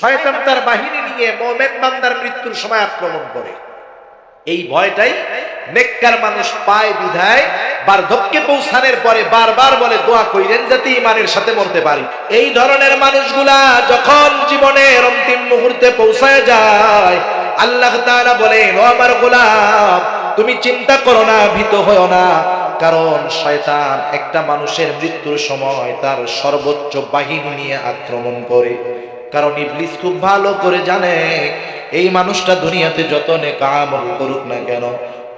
শয়তান তার বাহিনী নিয়ে মোমেন বান্দার মৃত্যুর সময় আক্রমণ করে। এই ভয়টাই নেককার মানুষ পায় বিধায় বার্ধক্যে পৌঁছানোর পরে বারবার বলে, দোয়া কইরেন যাতে ইমানের সাথে মরতে পারি। এই ধরনের মানুষগুলা যখন জীবনের অন্তিম মুহূর্তে পৌঁছায় যায়, আল্লাহ তাআলা বলেন, ও আমার গোলাম, তুমি চিন্তা করো না, ভীত হও না। কারণ শয়তান একটা মানুষের মৃত্যুর সময় তার সর্বোচ্চ বাহিনী নিয়ে আক্রমণ করে। কারণ ইবলিস খুব ভালো করে জানে, এই মানুষটা দুনিয়াতে যত নেক আমল করুক না কেন,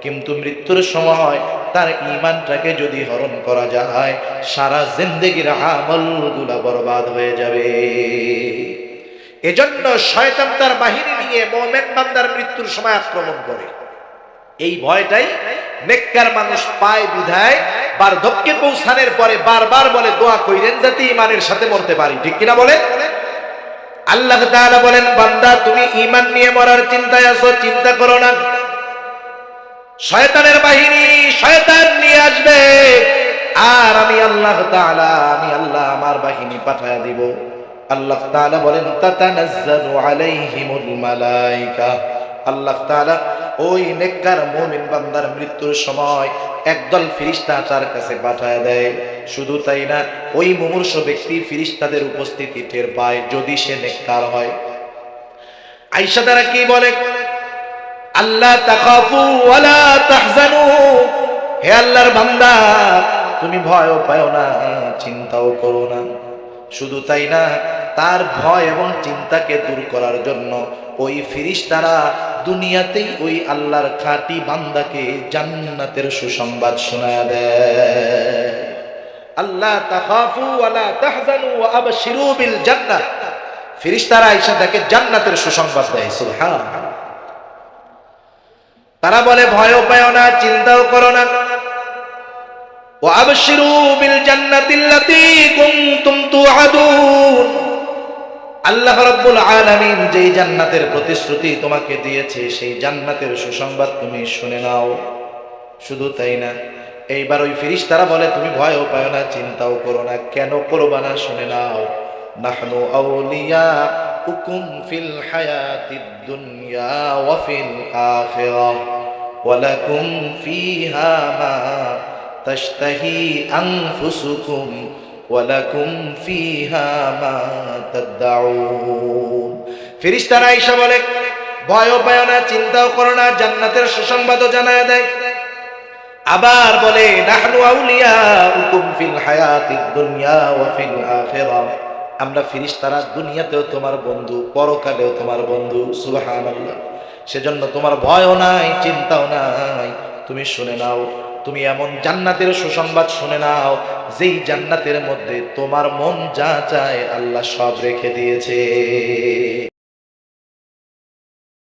কিন্তু মৃত্যুর সময় তার ইমানটাকে যদি হরণ করা যায়, সারা জিন্দেগির আমলগুলা বরবাদ হয়ে যাবে। এজন্য শয়তান তার বাহিনী নিয়ে মোমেন বান্দার মৃত্যুর সময় আক্রমণ করে। এই ভয়টাই নেককার মানুষ পায়, বিধায়, বার্ধক্যে পৌঁছানোর পরে বারবার বলে, দোয়া কইরেন যাতে ইমানের সাথে মরতে পারি। ঠিক কিনা বলে আল্লাহ তাআলা বলেন, বান্দা, তুমি ঈমান নিয়ে মরার চিন্তায় আছো, চিন্তা করো না। শয়তানের বাহিনী শয়তান নিয়ে আসবে। আর আমি আল্লাহ তাআলা, আমি আল্লাহ আমার বাহিনী পাঠায় দিব। আল্লাহ তাআলা বলেন, তাতানাজ্জালু আলাইহিমুল মালাইকা। আল্লাহ তাআলা ওই নেককার মুমিন বান্দার মৃত্যুর সময় একদল ফিরিস্তা তার কাছে পাঠায় দেয়। শুধু তাই না, ওই মুমূর্ষ ব্যক্তি ফিরিস্তাদের উপস্থিতি টের পায় যদি সে নেককার হয়। আইসা তারা কি বলে? আল্লাহ হে আল্লাহর বান্দা, তুমি ভয়ও পাও না, চিন্তাও করো না। শুধু তাই না তার ভয় এবং চিন্তাকে দূর করার জন্য ওই ফিরিস্তারা দুনিয়াতেই ওই আল্লাহর খাঁটি বান্দাকে জান্নাতের সুসংবাদ শোনায় দেয়। আল্লাহ তাখাফু ওয়ালা তাহজানু ওয়া আবশিরু বিল তাকে জান্নাতের সুসংবাদ দেয়, সুবহানাল্লাহ। তারা বলে, ভয়ও পাও না, চিন্তাও করো না। ও আবশিরু বিল জান্নাতিল্লাতী কুনতুম তুআদুন আল্লাহ রাব্বুল আলামিন যেই জান্নাতের প্রতিশ্রুতি তোমাকে দিয়েছে, সেই জান্নাতের সুসংবাদ তুমি শুনে নাও। শুধু তাই না, এইবার ওই ফিরিস তারা বলে, তুমি ভয়ও পায় না, চিন্তাও করো না, কেন করবা না, শুনে নাও। নাহনু আউলিয়া উকুম ফিল হায়াতিদ দুনিয়া ওয়া আখিরাহ ওয়ালাকুম ফিহা মা তাশতাহি আনফুসুকুম ওয়ালাকুম ফিহা মা তাদউন ফেরেশতারা আয়েশা বলে ভয়ও পাও না, চিন্তাও করো না, জান্নাতের সুসংবাদও জানায় দেয়। আবার বলে, নাহনু আউলিয়া উকুম ফিল হায়াতিদ দুনিয়া ওয়া ফিল আখিরাহ আমরা ফিরিস্তারা দুনিয়াতেও তোমার বন্ধু, পরকালেও তোমার বন্ধু, সুবহানাল্লাহ। সেজন্য তোমার ভয়ও নাই, চিন্তাও নাই তুমি শুনে নাও, তুমি এমন জান্নাতের সুসংবাদ শুনে নাও, যেই জান্নাতের মধ্যে তোমার মন যা চায় আল্লাহ সব রেখে দিয়েছে।